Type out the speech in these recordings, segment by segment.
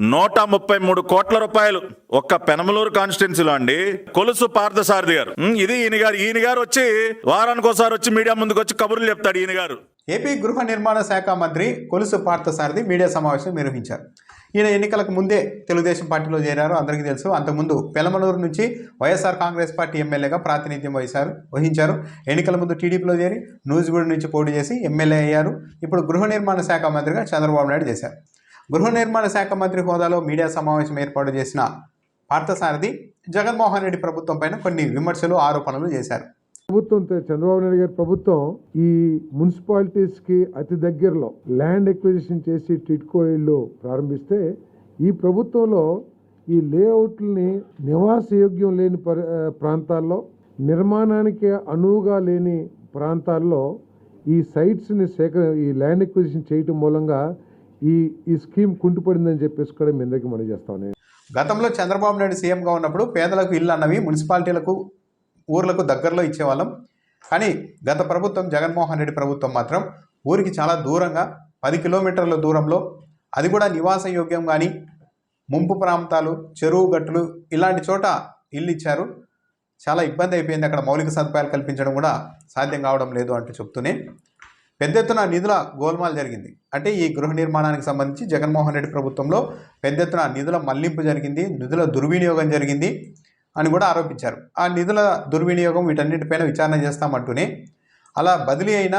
నూట ముప్పై మూడు కోట్ల రూపాయలు ఒక్క పెనమలూరు కాన్స్టిట్యున్సీలో అండి. కొలుసు పార్థసారథి గారు. ఇది ఈయన గారు ఈయన గారు వచ్చి వారానికి ఒకసారి వచ్చి మీడియా ముందుకు వచ్చి కబుర్లు చెప్తాడు ఈయన గారు. ఏపీ గృహ నిర్మాణ శాఖ మంత్రి కొలుసు పార్థసారథి మీడియా సమావేశం నిర్వహించారు. ఈయన ఎన్నికలకు ముందే తెలుగుదేశం పార్టీలో చేరారు. అందరికీ తెలుసు అంతకుముందు పెలమలూరు నుంచి వైఎస్ఆర్ కాంగ్రెస్ పార్టీ ఎమ్మెల్యేగా ప్రాతినిధ్యం వహించారు వహించారు. ఎన్నికల ముందు టీడీపీలో చేరి నూజిగూడ నుంచి పోటీ చేసి ఎమ్మెల్యే అయ్యారు. ఇప్పుడు గృహ నిర్మాణ శాఖ మంత్రిగా చంద్రబాబు నాయుడు చేశారు. గృహ నిర్మాణ శాఖ మంత్రి హోదాలో మీడియా సమావేశం ఏర్పాటు చేసిన పార్థసారథి జగన్మోహన్ రెడ్డి ప్రభుత్వం పైన కొన్ని విమర్శలు ఆరోపణలు చేశారు. ప్రభుత్వం చంద్రబాబు నాయుడు గారి ప్రభుత్వం ఈ మున్సిపాలిటీస్కి అతి దగ్గరలో ల్యాండ్ ఎక్విజిషన్ చేసి టిట్కో ఇళ్ళు ప్రారంభిస్తే ఈ ప్రభుత్వంలో ఈ లేఅవుట్లని నివాసయోగ్యం లేని పరి- ప్రాంతాల్లో నిర్మాణానికి అనువుగా లేని ప్రాంతాల్లో ఈ సైట్స్ని సేకర ఈ ల్యాండ్ ఎక్విజిషన్ చేయటం మూలంగా ఈ ఈ స్కీమ్ కుంటుపడిందని చెప్పేసి కూడా మీ అందరికీ మనం చేస్తాను గతంలో చంద్రబాబు నాయుడు సీఎంగా ఉన్నప్పుడు పేదలకు ఇల్లు అన్నవి మున్సిపాలిటీలకు ఊర్లకు దగ్గరలో ఇచ్చేవాళ్ళం. కానీ గత ప్రభుత్వం జగన్మోహన్ రెడ్డి ప్రభుత్వం మాత్రం ఊరికి చాలా దూరంగా పది కిలోమీటర్ల దూరంలో అది కూడా నివాస యోగ్యం కానీ ముంపు ప్రాంతాలు చెరువు గట్లు ఇలాంటి చోట ఇల్లు ఇచ్చారు. చాలా ఇబ్బంది అయిపోయింది అక్కడ మౌలిక సదుపాయాలు కల్పించడం కూడా సాధ్యం కావడం లేదు అంటూ చెప్తూనే పెద్ద ఎత్తున నిధుల గోల్మాల్ జరిగింది. అంటే ఈ గృహ నిర్మాణానికి సంబంధించి జగన్మోహన్ రెడ్డి ప్రభుత్వంలో పెద్ద ఎత్తున నిధుల మళ్ళింపు జరిగింది. నిధుల దుర్వినియోగం జరిగింది అని కూడా ఆరోపించారు. ఆ నిధుల దుర్వినియోగం వీటన్నిటిపైన విచారణ చేస్తామంటూనే అలా బదిలీ అయిన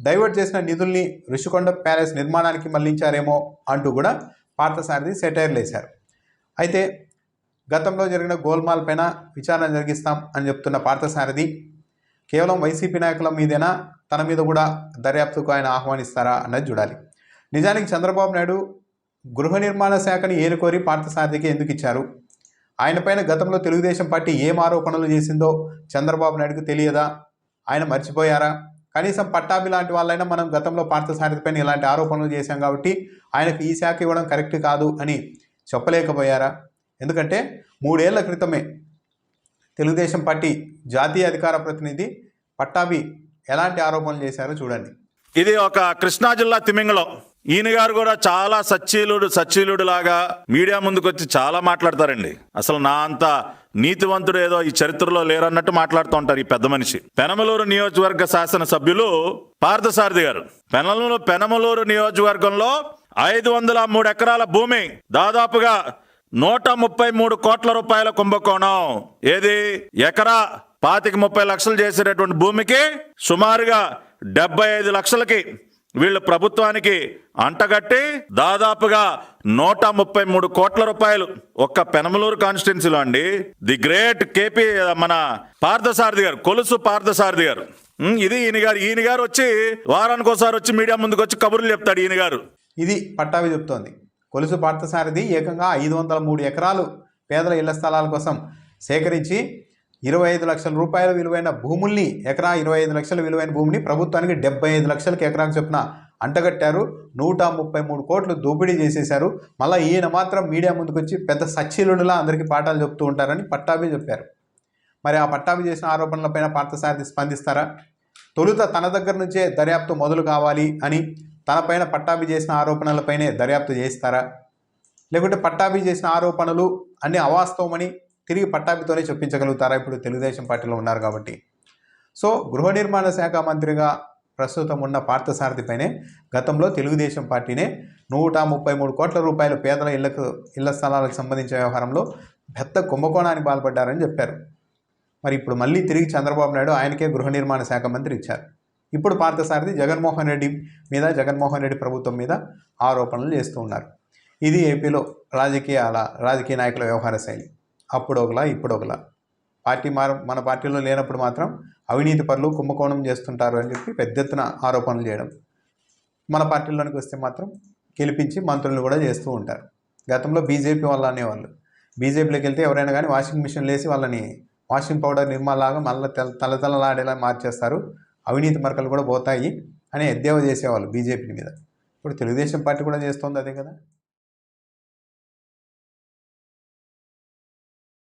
డైవర్ట్ చేసిన నిధుల్ని ఋషికొండ ప్యాలెస్ నిర్మాణానికి మళ్ళించారేమో అంటూ కూడా పార్థసారథి సెటైర్లు వేశారు. అయితే గతంలో జరిగిన గోల్మాల్ పైన విచారణ జరిగిస్తాం అని చెప్తున్న పార్థసారథి కేవలం వైసీపీ నాయకుల మీదేనా? తన మీద కూడా దర్యాప్తుకు ఆయన ఆహ్వానిస్తారా అన్నది చూడాలి. నిజానికి చంద్రబాబు నాయుడు గృహ నిర్మాణ శాఖని ఏరుకోరి పార్థసారథికి ఎందుకు ఇచ్చారు? ఆయనపైన గతంలో తెలుగుదేశం పార్టీ ఏం ఆరోపణలు చేసిందో చంద్రబాబు నాయుడుకు తెలియదా? ఆయన మర్చిపోయారా? కనీసం పట్టాభి లాంటి వాళ్ళైనా మనం గతంలో పార్థసారథిపైన ఇలాంటి ఆరోపణలు చేశాం కాబట్టి ఆయనకు ఈ శాఖ ఇవ్వడం కరెక్ట్ కాదు అని చెప్పలేకపోయారా? ఎందుకంటే మూడేళ్ళ క్రితమే తెలుగుదేశం పార్టీ జాతీయ అధికార ప్రతినిధి పట్టాభి ఎలాంటి ఆరోపణలు చేశారో చూడండి. ఇది ఒక కృష్ణా జిల్లా తిమింగలం ఈయన గారు కూడా చాలా సచ్చీలుడు సచ్చీలుడు లాగా మీడియా ముందుకు వచ్చి చాలా మాట్లాడతారండి. అసలు నా అంత నీతివంతుడు ఏదో ఈ చరిత్రలో లేరన్నట్టు మాట్లాడుతూ ఉంటారు ఈ పెద్ద మనిషి. పెనమలూరు నియోజకవర్గ శాసన సభ్యులు పార్థసారథి గారు. పెనమలూరు పెనమలూరు నియోజకవర్గంలో ఐదు వందల మూడు ఎకరాల భూమి దాదాపుగా నూట ముప్పై మూడు కోట్ల రూపాయల కుంభకోణం. ఏది? ఎకరా పాతిక ముప్పై లక్షలు చేసేటటువంటి భూమికి సుమారుగా డెబ్బై ఐదు లక్షలకి వీళ్ళు ప్రభుత్వానికి అంటగట్టి దాదాపుగా నూట ముప్పై మూడు కోట్ల రూపాయలు ఒక్క పెనమలూరు కాన్స్టిట్యున్సీలో అండి. ది గ్రేట్ కేపీ మన పార్థసారథి గారు కొలుసు పార్థసారథి గారు. ఇది ఈయన గారు ఈయన గారు వచ్చి వారానికి ఒకసారి వచ్చి మీడియా ముందుకు వచ్చి కబుర్లు చెప్తాడు ఈయన గారు. ఇది పట్టాభి చెప్తోంది. కొలుసు పార్థసారథి ఏకంగా ఐదు వందల మూడు ఎకరాలు పేదల ఇళ్ళ స్థలాల కోసం సేకరించి ఇరవై ఐదు లక్షల రూపాయల విలువైన భూముల్ని ఎకరా ఇరవై ఐదు లక్షల విలువైన భూమిని ప్రభుత్వానికి డెబ్బై ఐదు లక్షలకి ఎకరాకు చొప్పున అంటగట్టారు. నూట ముప్పై మూడు కోట్లు దోపిడీ చేసేశారు. మళ్ళీ ఈయన మాత్రం మీడియా ముందుకొచ్చి పెద్ద సచ్చీలుడిలా అందరికీ పాఠాలు చెప్తూ ఉంటారని పట్టాభి చెప్పారు. మరి ఆ పట్టాభి చేసిన ఆరోపణలపైన పార్థసారథి స్పందిస్తారా? తొలుత తన దగ్గర నుంచే దర్యాప్తు మొదలు కావాలి అని తనపైన పట్టాభి చేసిన ఆరోపణలపైనే దర్యాప్తు చేయిస్తారా? లేకుంటే పట్టాభి చేసిన ఆరోపణలు అన్ని అవాస్తవమని తిరిగి పట్టాభితోనే చెప్పించగలుగుతారా? ఇప్పుడు తెలుగుదేశం పార్టీలో ఉన్నారు కాబట్టి. సో గృహ నిర్మాణ శాఖ మంత్రిగా ప్రస్తుతం ఉన్న పార్థసారథిపైనే గతంలో తెలుగుదేశం పార్టీనే నూట ముప్పై మూడు కోట్ల రూపాయలు పేదల ఇళ్ళకు ఇళ్ళ స్థలాలకు సంబంధించిన వ్యవహారంలో పెద్ద కుంభకోణానికి పాల్పడ్డారని చెప్పారు. మరి ఇప్పుడు మళ్ళీ తిరిగి చంద్రబాబు నాయుడు ఆయనకే గృహ నిర్మాణ శాఖ మంత్రి ఇచ్చారు. ఇప్పుడు పార్థసారథి జగన్మోహన్ రెడ్డి మీద జగన్మోహన్ రెడ్డి ప్రభుత్వం మీద ఆరోపణలు చేస్తూ ఉన్నారు. ఇది ఏపీలో రాజకీయాల రాజకీయ నాయకుల వ్యవహార శైలి. అప్పుడు ఒకలా ఇప్పుడు ఒకలా పార్టీ మార మన పార్టీలో లేనప్పుడు మాత్రం అవినీతి పనులు కుంభకోణం చేస్తుంటారు అని చెప్పి పెద్ద ఎత్తున ఆరోపణలు చేయడం. మన పార్టీలోనికి వస్తే మాత్రం గెలిపించి మంత్రులను కూడా చేస్తూ ఉంటారు. గతంలో బీజేపీ వాళ్ళు అనేవాళ్ళు. బీజేపీలోకి వెళ్తే ఎవరైనా కానీ వాషింగ్ మిషన్ వేసి వాళ్ళని వాషింగ్ పౌడర్ నిర్మాలాగా మళ్ళీ తల తలతలలాడేలా మార్చేస్తారు. అవినీతి మరకలు కూడా పోతాయి అని ఎద్దేవా చేసేవాళ్ళు బీజేపీ మీద. ఇప్పుడు తెలుగుదేశం పార్టీ కూడా చేస్తోంది అదే కదా.